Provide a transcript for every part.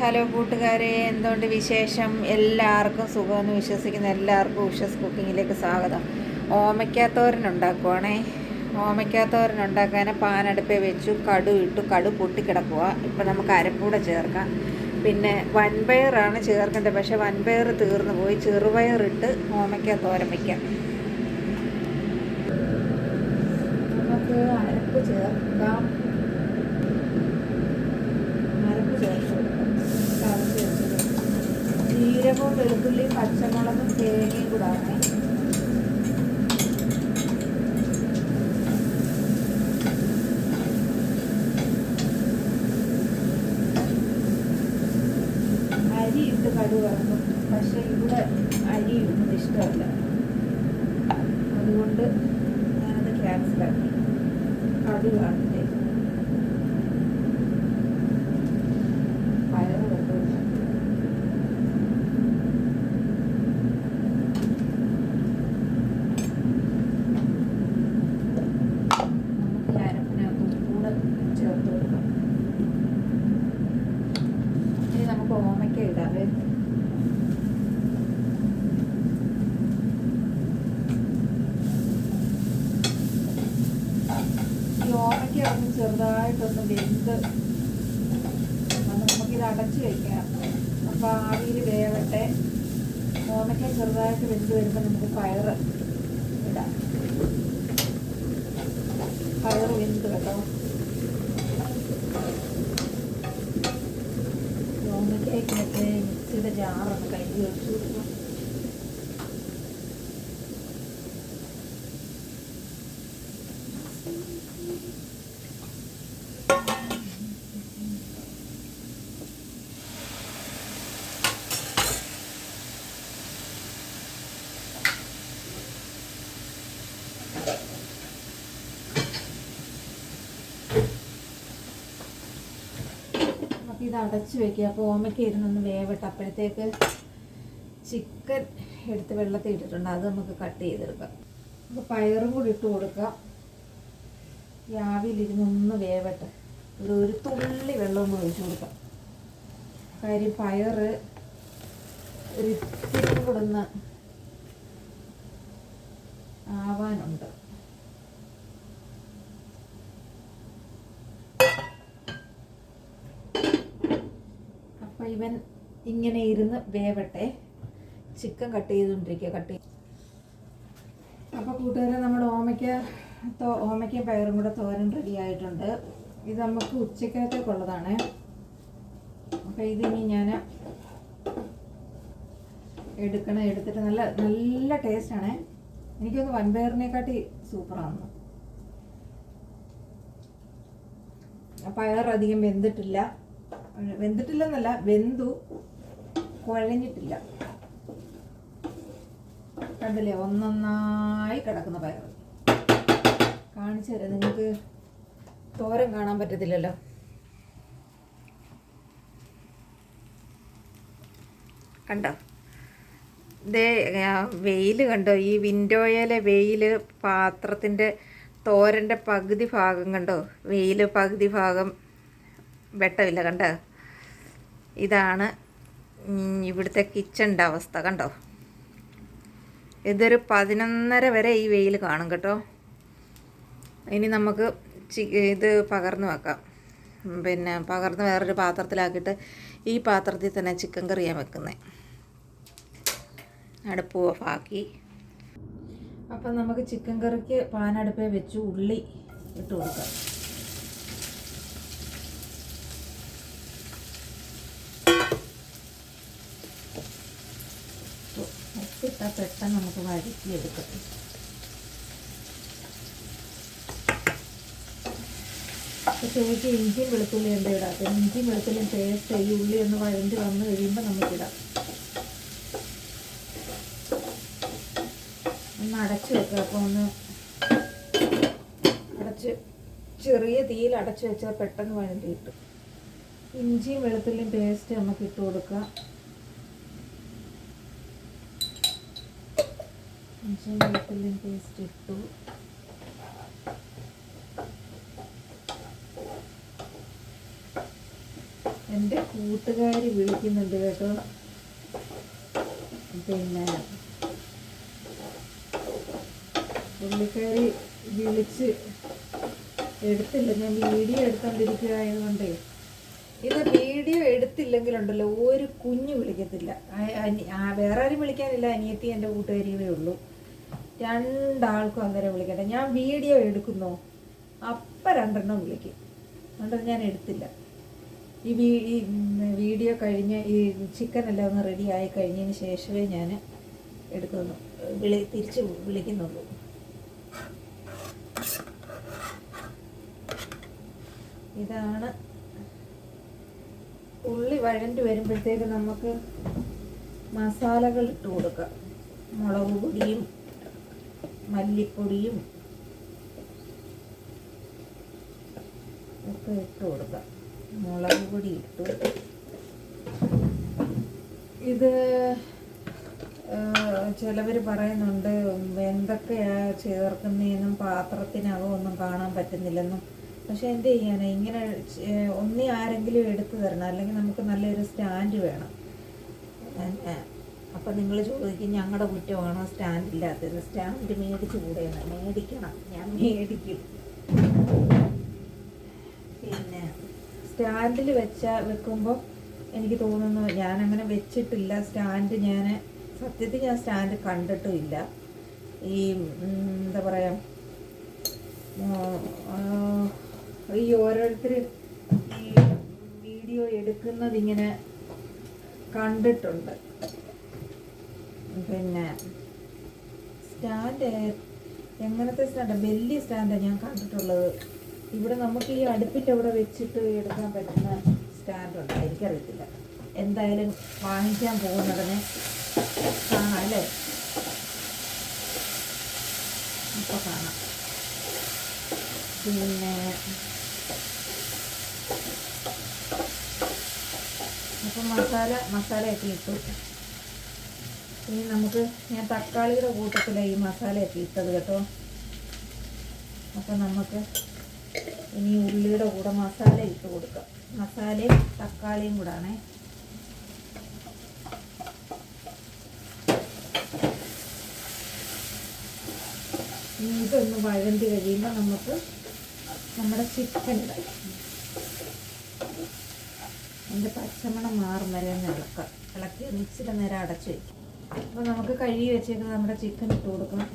Hello കൂട്ടുകാരെ എന്തുകൊണ്ട് വിശേഷം? എല്ലാവർക്കും സുഖമെന്ന് വിശ്വസിക്കുന്ന എല്ലാവർക്കും ഉഷസ് കുക്കിങ്ങിലേക്ക് സ്വാഗതം. ഓമയ്ക്കാത്തോരൻ ഉണ്ടാക്കുവാണേ പാനടുപ്പേ വെച്ചു കടു ഇട്ടു കടു പൊട്ടിക്കിടക്കുക ഇപ്പം നമുക്ക് അരപ്പൂടെ ചേർക്കാം. പിന്നെ വൻപയറാണ് ചേർക്കേണ്ടത് പക്ഷേ വൻപയർ തീർന്നു പോയി. ചെറുപയറിട്ട് ഓമയ്ക്കാത്തോരൻ വയ്ക്കാം നമുക്ക് അരപ്പ് ചേർക്കാം അരപ്പ് ചേർത്ത് കൊടുക്കാം ചതച്ച് വെച്ചത് ജീരകവും വെളുത്തുള്ളിയും പച്ചമുളകും തേങ്ങയും കൂടാതെ അരി ഇട്ട് കടു ഇറങ്ങും പക്ഷെ ഇവിടെ അരി ഇടുന്നത് ഇഷ്ടമല്ല. അതുകൊണ്ട് ഞാനത് ക്യാൻസലാക്കി കടു കാണട്ടെ പയറ് വെക്കുന്നു നമുക്ക് ഈ അരപ്പിനകത്ത് കൂടെ ചേർത്ത് കൊടുക്കാം ഈ ഒന്ന് ചെറുതായിട്ടൊന്ന് വെന്ത് നമുക്കിത് അടച്ചു വയ്ക്കാം അപ്പോൾ ആവിയിൽ വേവട്ടെ. ഓമയ്ക്ക ചെറുതായിട്ട് വെന്ത് വരുമ്പോൾ നമുക്ക് പയറ് ഇടാം. പയറ് വെന്ത് കേട്ടോ. മിക്സിയുടെ കഴിഞ്ഞ്. വെച്ച് കൊടുക്കാം നമുക്ക് ഇത് അടച്ച് വെക്കുക അപ്പോൾ ഓമയ്ക്ക് ഇരുന്നൊന്ന് വേവട്ടെ. അപ്പോഴത്തേക്ക് ചിക്കൻ എടുത്ത് വെള്ളത്തിൽ ഇട്ടിട്ടുണ്ട്. അത് നമുക്ക് കട്ട് ചെയ്തെടുക്കാം. അപ്പോൾ പയറും കൂടി ഇട്ട് കൊടുക്കാം. ഈ ആവിയിലിരുന്ന് ഒന്ന് വേവട്ടെ. ഒരു ഒരു തുള്ളി വെള്ളം ഒന്ന് ഒഴിച്ചു കൊടുക്കാം. കാര്യം പയർ ഒരു ഇത്തിരി കൂടുന്ന ആവാനുണ്ട്. അപ്പം ഇവൻ ഇങ്ങനെ ഇരുന്ന് വേവട്ടെ. ചിക്കൻ കട്ട് ചെയ്തുകൊണ്ടിരിക്കുക കട്ട് ചെയ്ത്. അപ്പോൾ കൂട്ടുകാരെ നമ്മുടെ ഓമയ്ക്ക് ഓമയ്ക്കും പയറും കൂടെ തോരൻ റെഡി ആയിട്ടുണ്ട്. ഇത് നമുക്ക് ഉച്ചക്കലത്തേക്കുള്ളതാണ് അപ്പോൾ ഇതിനി ഞാൻ എടുക്കണം എടുത്തിട്ട് നല്ല നല്ല ടേസ്റ്റാണ്. എനിക്കൊന്ന് വൻപയറിനെക്കാട്ടി സൂപ്പറാണ്. പയർ അധികം വെന്തിട്ടില്ല. വെന്തിട്ടില്ലെന്നല്ല വെന്തു കുഴഞ്ഞിട്ടില്ല. കണ്ടില്ലേ? ഒന്നൊന്നായി കിടക്കുന്ന പയർ കാണിച്ചു തരാം. നിങ്ങൾക്ക് തോരൻ കാണാൻ പറ്റത്തില്ലല്ലോ. കണ്ടോ? ദേ വെയിൽ കണ്ടോ? ഈ വിൻഡോയിലെ വെയിൽ പാത്രത്തിന്റെ തോരന്റെ പകുതി ഭാഗം കണ്ടോ? വെയിൽ പകുതി ഭാഗം വെട്ടമില്ല കണ്ടോ? ഇതാണ് ഇവിടുത്തെ കിച്ചണിന്റെ അവസ്ഥ കണ്ടോ? ഇതൊരു പതിനൊന്നര വരെ ഈ വെയിൽ കാണും കേട്ടോ? ഇനി നമുക്ക് ഇത് പകർന്നു വെക്കാം. പിന്നെ പകർന്ന് വേറൊരു പാത്രത്തിലാക്കിയിട്ട് ഈ പാത്രത്തിൽ തന്നെ ചിക്കൻ കറി ഞാൻ വെക്കുന്നത് അടുപ്പ് ഓഫാക്കി അപ്പം നമുക്ക് ചിക്കൻ കറിക്ക് പാനടുപ്പേ വെച്ച് ഉള്ളി ഇട്ട് കൊടുക്കാം. ഉപ്പിട്ടാൽ പെട്ടെന്ന് നമുക്ക് വഴറ്റിയെടുക്കാം. ചോദിച്ച് ഇഞ്ചിയും വെളുത്തുള്ളി ഇടാം? അപ്പം ഇഞ്ചിയും വെളുത്തുള്ളിയും പേസ്റ്റ് ഈ ഉള്ളി ഒന്ന് വഴണ്ടി വന്ന് കഴിയുമ്പോൾ നമുക്കിടാം. ഒന്ന് അടച്ചു വെക്കുക അപ്പോൾ ഒന്ന് അടച്ച് ചെറിയ തീയിൽ അടച്ചു വെച്ചാൽ പെട്ടെന്ന് വഴണ്ടി കിട്ടും. ഇഞ്ചിയും വെളുത്തുള്ളിയും പേസ്റ്റ് നമുക്ക് ഇട്ട് കൊടുക്കാം. ഇഞ്ചിയും വെളുത്തുള്ളിയും പേസ്റ്റ് ഇട്ടു. എന്റെ കൂട്ടുകാരി വിളിക്കുന്നുണ്ട് കേട്ടോ. പിന്നെ പുള്ളിക്കാരി വിളിച്ച് എടുത്തില്ല. ഞാൻ വീഡിയോ എടുത്തോണ്ടിരിക്കുക ആയതുകൊണ്ടേ. ഇത് വീഡിയോ എടുത്തില്ലെങ്കിലുണ്ടല്ലോ ഒരു കുഞ്ഞു വിളിക്കത്തില്ല. വേറെ ആരും വിളിക്കാനില്ല. അനിയത്തി എന്റെ കൂട്ടുകാരികളേ ഉള്ളൂ. രണ്ടാൾക്കും അന്നേരം വിളിക്കട്ടെ. ഞാൻ വീഡിയോ എടുക്കുന്നു? അപ്പം രണ്ടെണ്ണം വിളിക്കും. അതുകൊണ്ട് ഞാൻ എടുത്തില്ല. ഈ ഈ വീഡിയോ കഴിഞ്ഞ് ഈ ചിക്കൻ എല്ലാം ഒന്ന് റെഡി ആയി കഴിഞ്ഞതിന് ശേഷമേ ഞാൻ എടുക്കുന്നു. വിളി തിരിച്ച് വിളിക്കുന്നുള്ളൂ. ഇതാണ് ഉള്ളി വഴണ്ട് വരുമ്പോഴത്തേക്ക് നമുക്ക് മസാലകൾ ഇട്ട് കൊടുക്കാം. മുളക് പൊടിയും മല്ലിപ്പൊടിയും ഒക്കെ ഇട്ട് കൊടുക്കാം മുളക് പൊടി ഇട്ടു. ഇത് ചിലവർ പറയുന്നുണ്ട് എന്തൊക്കെയാ ചേർക്കുന്നതെന്നും പാത്രത്തിനകം ഒന്നും കാണാൻ പറ്റുന്നില്ലെന്നും. പക്ഷെ എന്ത് ചെയ്യാനാ? ഇങ്ങനെ ഒന്നി ആരെങ്കിലും എടുത്തു തരണം. അല്ലെങ്കിൽ നമുക്ക് നല്ലൊരു സ്റ്റാൻഡ് വേണം. അപ്പം നിങ്ങൾ ചോദിക്കും ഞങ്ങളുടെ കുറ്റമാണോ? സ്റ്റാൻഡ് ഇല്ലാത്തത്. സ്റ്റാൻഡ് മേടിച്ച് കൂടെയാണ്. മേടിക്കണം. ഞാൻ മേടിക്കും. പിന്നെ സ്റ്റാൻഡിൽ വെച്ച വെക്കുമ്പോൾ എനിക്ക് തോന്നുന്നു ഞാനങ്ങനെ വെച്ചിട്ടില്ല. സ്റ്റാൻഡ് ഞാൻ സത്യത്തിൽ ഞാൻ സ്റ്റാൻഡ് കണ്ടിട്ടുമില്ല. ഈ എന്താ പറയുക ഈ ഓരോരുത്തർ ഈ വീഡിയോ എടുക്കുന്നത് ഇങ്ങനെ കണ്ടിട്ടുണ്ട്. പിന്നെ സ്റ്റാൻഡ് എങ്ങനത്തെ സ്റ്റാൻഡ്? വലിയ സ്റ്റാൻഡാണ് ഞാൻ കണ്ടിട്ടുള്ളത്. ഇവിടെ നമുക്ക് ഈ അടുപ്പിന്റെ അവിടെ വെച്ചിട്ട് എടുക്കാൻ പറ്റുന്ന സ്റ്റാൻഡുണ്ട്. എനിക്കറിയത്തില്ല. എന്തായാലും വാങ്ങിക്കാൻ പോകുന്നതിന് കാണാം അല്ലേ? ഇപ്പം കാണാം. പിന്നെ അപ്പം മസാല മസാലയൊക്കെ ഇട്ടു. ഇനി നമുക്ക് ഞാൻ തക്കാളിയുടെ കൂട്ടത്തിലാണ് ഈ മസാലയൊക്കെ ഇട്ടത് കേട്ടോ. അപ്പം നമുക്ക് ഇനി ഉള്ളിയുടെ കൂടെ മസാല ഇട്ട് കൊടുക്കാം. മസാലയും തക്കാളിയും കൂടാണേ. ഇതൊന്ന് വഴന്തി കഴിയുമ്പോൾ നമുക്ക് നമ്മുടെ ചിക്കൻ അതിന്റെ പച്ചമണം മാറും വരെ ഒന്ന് ഇളക്കാം. ഇളക്കി മിക്സിയുടെ നേരം അടച്ചു വയ്ക്കും അപ്പോൾ നമുക്ക് കഴുകി വെച്ചേക്കുന്നത് നമ്മുടെ ചിക്കൻ ഇട്ട് കൊടുക്കണം.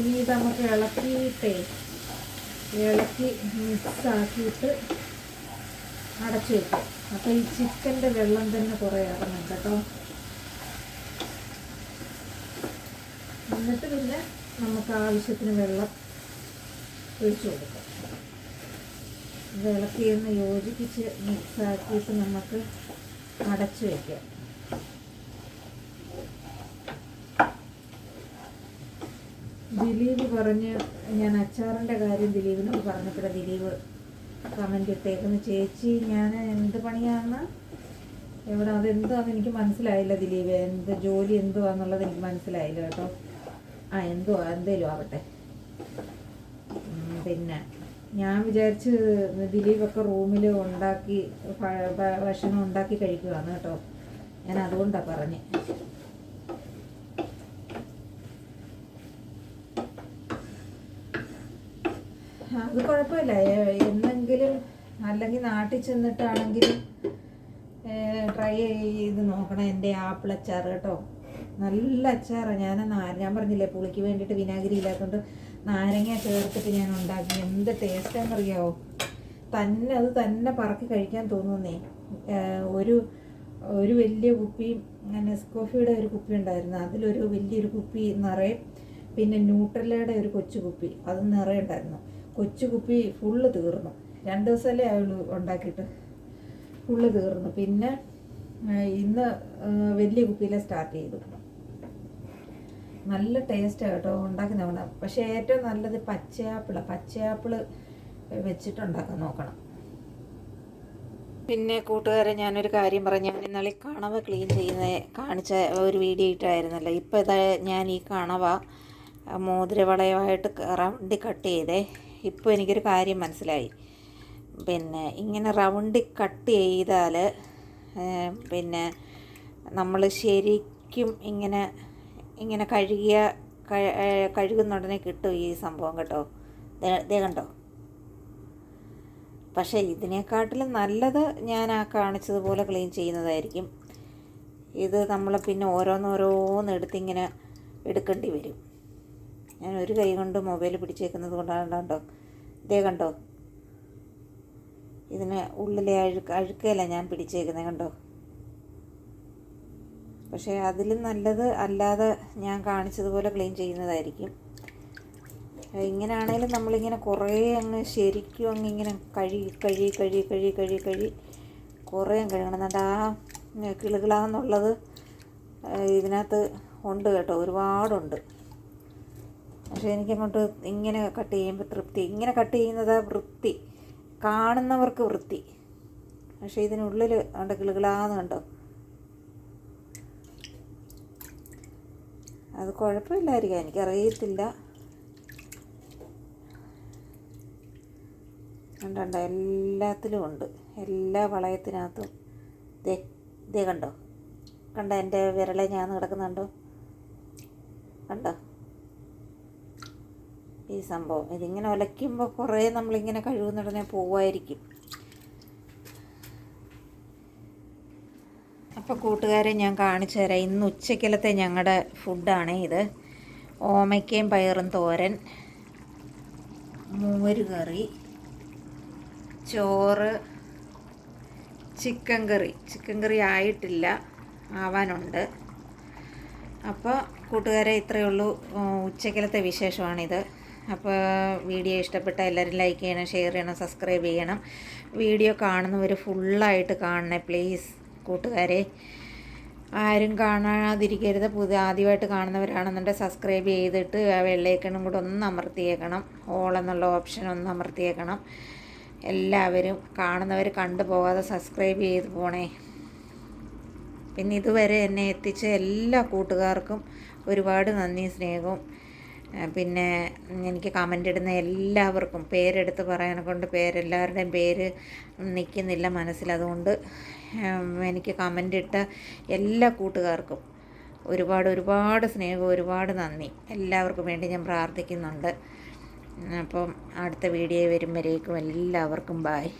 ഇനി ഇത് നമുക്ക് ഇളക്കിയിട്ടേ ഇളക്കി മിക്സ് ആക്കിയിട്ട് അടച്ചു വെക്കും. അപ്പോൾ ഈ ചിക്കന്റെ വെള്ളം തന്നെ കുറേ ഇറങ്ങും കേട്ടോ. എന്നിട്ട് പിന്നെ നമുക്ക് ആവശ്യത്തിന് വെള്ളം ഒഴിച്ചു കൊടുക്കാം. വിളക്കി എന്ന് യോജിപ്പിച്ച് മിക്സ് ആക്കിയിട്ട് നമുക്ക് അടച്ചു വയ്ക്കാം ദിലീപ് പറഞ്ഞ് ഞാൻ അച്ചാറിന്റെ കാര്യം ദിലീപിനോട് പറഞ്ഞപ്പോഴാണ് ദിലീപ് കമന്റ് ഇട്ടേക്കുന്നു ചേച്ചി ഞാൻ എന്ത് പണിയാണെന്ന് എവിടെ അതെന്താന്ന് എനിക്ക് മനസ്സിലായില്ല ദിലീപ്. എന്ത് ജോലി എന്തുവാന്നുള്ളത് എനിക്ക് മനസ്സിലായില്ല കേട്ടോ. ആ എന്തുവാ എന്തേലും ആവട്ടെ. പിന്നെ ഞാൻ വിചാരിച്ച് ദിലീപൊക്കെ റൂമിൽ ഉണ്ടാക്കി ഭക്ഷണം ഉണ്ടാക്കി കഴിക്കുവാന്ന് കേട്ടോ. ഞാൻ അതുകൊണ്ടാണ് പറഞ്ഞ്. അത് കുഴപ്പമില്ല. ഏ- എന്നെങ്കിലും അല്ലെങ്കിൽ നാട്ടിൽ ചെന്നിട്ടാണെങ്കിലും ട്രൈ ചെയ്ത് നോക്കണം. എന്റെ ആപ്പിൾ അച്ചാർ കേട്ടോ. നല്ല അച്ചാറാണ് ഞാൻ ഞാൻ പറഞ്ഞില്ലേ പുളിക്ക് വേണ്ടിയിട്ട് വിനാഗിരി ഇല്ലാത്തതുകൊണ്ട് നാരങ്ങ ചേർത്തിട്ട് ഞാൻ ഉണ്ടാക്കി. എന്ത് ടേസ്റ്റാണെന്ന് അറിയാവോ തന്നെ അത് തന്നെ പറക്കി കഴിക്കാൻ തോന്നുന്നേ. ഒരു ഒരു വലിയ കുപ്പി നെസ്കോഫിയുടെ ഒരു കുപ്പി ഉണ്ടായിരുന്നു. അതിലൊരു വലിയൊരു കുപ്പി നിറയെ പിന്നെ ന്യൂട്രലയുടെ ഒരു കൊച്ചു കുപ്പി. അത് നിറയെ ഉണ്ടായിരുന്നു. കൊച്ചു കുപ്പി ഫുള്ള് തീർന്നു. രണ്ട് ദിവസമല്ലേ ആയുള്ളൂ ഉണ്ടാക്കിയിട്ട്. ഫുള്ള് തീർന്നു. പിന്നെ ഇന്ന് വലിയ കുപ്പിയിലെ സ്റ്റാർട്ട് ചെയ്തു. നല്ല ടേസ്റ്റാണ് കേട്ടോ ഉണ്ടാക്കുന്ന പക്ഷേ ഏറ്റവും നല്ലത് പച്ചയാപ്പിളാണ് പച്ചയാപ്പിൾ വെച്ചിട്ടുണ്ടാക്കാൻ നോക്കണം. പിന്നെ കൂട്ടുകാരെ ഞാനൊരു കാര്യം പറഞ്ഞു ഞാൻ ഇന്നലെ കണവ ക്ലീൻ ചെയ്യുന്ന കാണിച്ച ഒരു വീഡിയോ ഇട്ടായിരുന്നല്ലോ. ഇപ്പോൾ ഇതാ ഞാൻ ഈ കണവ മോതിരവളയമായിട്ട് റൗണ്ടി കട്ട് ചെയ്തേ. ഇപ്പോൾ എനിക്കൊരു കാര്യം മനസ്സിലായി. പിന്നെ ഇങ്ങനെ റൗണ്ടി കട്ട് ചെയ്താൽ പിന്നെ നമ്മൾ ശരിക്കും ഇങ്ങനെ ഇങ്ങനെ കഴുകിയ കഴുകുന്ന ഉടനെ കിട്ടും ഈ സംഭവം കേട്ടോ. ദേ കണ്ടോ? പക്ഷേ ഇതിനെക്കാട്ടിലും നല്ലത് ഞാൻ ആ കാണിച്ചതുപോലെ ക്ലീൻ ചെയ്യുന്നതായിരിക്കും. ഇത് നമ്മൾ പിന്നെ ഓരോന്നോരോന്ന് എടുത്തിങ്ങനെ എടുക്കേണ്ടി വരും. ഞാൻ ഒരു കൈ കൊണ്ട് മൊബൈൽ പിടിച്ചേക്കുന്നത് കൊണ്ടാണ് കണ്ടോ ഇതേ കണ്ടോ? ഇതിന് ഉള്ളിലെ അഴുക്ക് അഴുക്കല്ല ഞാൻ പിടിച്ചേക്കുന്നത് കണ്ടോ? പക്ഷേ അതിലും നല്ലത് അല്ലാതെ ഞാൻ കാണിച്ചതുപോലെ ക്ലീൻ ചെയ്യുന്നതായിരിക്കും. ഇങ്ങനെയാണേലും നമ്മളിങ്ങനെ കുറേ അങ്ങ് ശരിക്കും അങ്ങ് ഇങ്ങനെ കഴുകി കഴുകി കഴുകി കഴുകി കഴുകി കഴുകി കുറേ കഴുകണം. എന്നിട്ട് ആ കിളുകളാന്നുള്ളത് ഇതിനകത്ത് ഉണ്ട് കേട്ടോ. ഒരുപാടുണ്ട്. പക്ഷേ എനിക്കങ്ങോട്ട് ഇങ്ങനെ കട്ട് ചെയ്യുമ്പോൾ തൃപ്തി. ഇങ്ങനെ കട്ട് ചെയ്യുന്നത് വൃത്തി. കാണുന്നവർക്ക് വൃത്തി. പക്ഷേ ഇതിനുള്ളിൽ ഉണ്ട് കിളുകിളാന്ന് കണ്ടോ? അത് കുഴപ്പമില്ലായിരിക്കാം. എനിക്കറിയത്തില്ല. കണ്ടോ എല്ലാത്തിലും ഉണ്ട്. എല്ലാ വളയത്തിനകത്തും. ദേ ദേ കണ്ടോ? കണ്ടോ എന്റെ വിരളെ ഞാൻ കിടക്കുന്നുണ്ടോ കണ്ടോ? ഈ സംഭവം. ഇതിങ്ങനെ ഒലയ്ക്കുമ്പോൾ കുറേ നമ്മളിങ്ങനെ കഴുകുന്നുടനെ പോവായിരിക്കും. അപ്പോൾ കൂട്ടുകാരെ ഞാൻ കാണിച്ചു തരാം. ഇന്ന് ഉച്ചക്കലത്തെ ഞങ്ങളുടെ ഫുഡാണ് ഇത്. ഓമയ്ക്കയും പയറും തോരൻ മോര് കറി ചോറ് ചിക്കൻ കറി. ചിക്കൻ കറി ആയിട്ടില്ല ആവാനുണ്ട്. അപ്പോൾ കൂട്ടുകാരെ ഇത്രയേ ഉള്ളൂ. ഉച്ചക്കലത്തെ വിശേഷമാണിത്. അപ്പോൾ വീഡിയോ ഇഷ്ടപ്പെട്ട എല്ലാവരും ലൈക്ക് ചെയ്യണം ഷെയർ ചെയ്യണം സബ്സ്ക്രൈബ് ചെയ്യണം. വീഡിയോ കാണുന്നവർ ഫുള്ളായിട്ട് കാണണേ പ്ലീസ് കൂട്ടുകാരെ. ആരും കാണാതിരിക്കരുത്. പുതിയ ആദ്യമായിട്ട് കാണുന്നവരാണെന്നുണ്ടെങ്കിൽ സബ്സ്ക്രൈബ് ചെയ്തിട്ട് വെള്ളേക്കണും കൂടെ ഒന്ന് അമർത്തിയേക്കണം. ഓൾ എന്നുള്ള ഓപ്ഷൻ ഒന്ന് അമർത്തിയേക്കണം. എല്ലാവരും കാണുന്നവർ കണ്ടു പോകാതെ സബ്സ്ക്രൈബ് ചെയ്ത് പോണേ. പിന്നെ ഇതുവരെ എന്നെ എത്തിച്ച എല്ലാ കൂട്ടുകാർക്കും ഒരുപാട് നന്ദി സ്നേഹവും. പിന്നെ എനിക്ക് കമന്റ് ഇടുന്ന എല്ലാവർക്കും പേരെടുത്ത് പറയാനെ കൊണ്ട് പേരെല്ലാവരുടെയും പേര് നിൽക്കുന്നില്ല മനസ്സിൽ. അതുകൊണ്ട് എനിക്ക് കമന്റ് ഇട്ട എല്ലാ കൂട്ടുകാർക്കും ഒരുപാട് ഒരുപാട് സ്നേഹം ഒരുപാട് നന്ദി. എല്ലാവർക്കും വേണ്ടി ഞാൻ പ്രാർത്ഥിക്കുന്നുണ്ട്. അപ്പം അടുത്ത വീഡിയോ വരും വരേക്കും എല്ലാവർക്കും ബായ്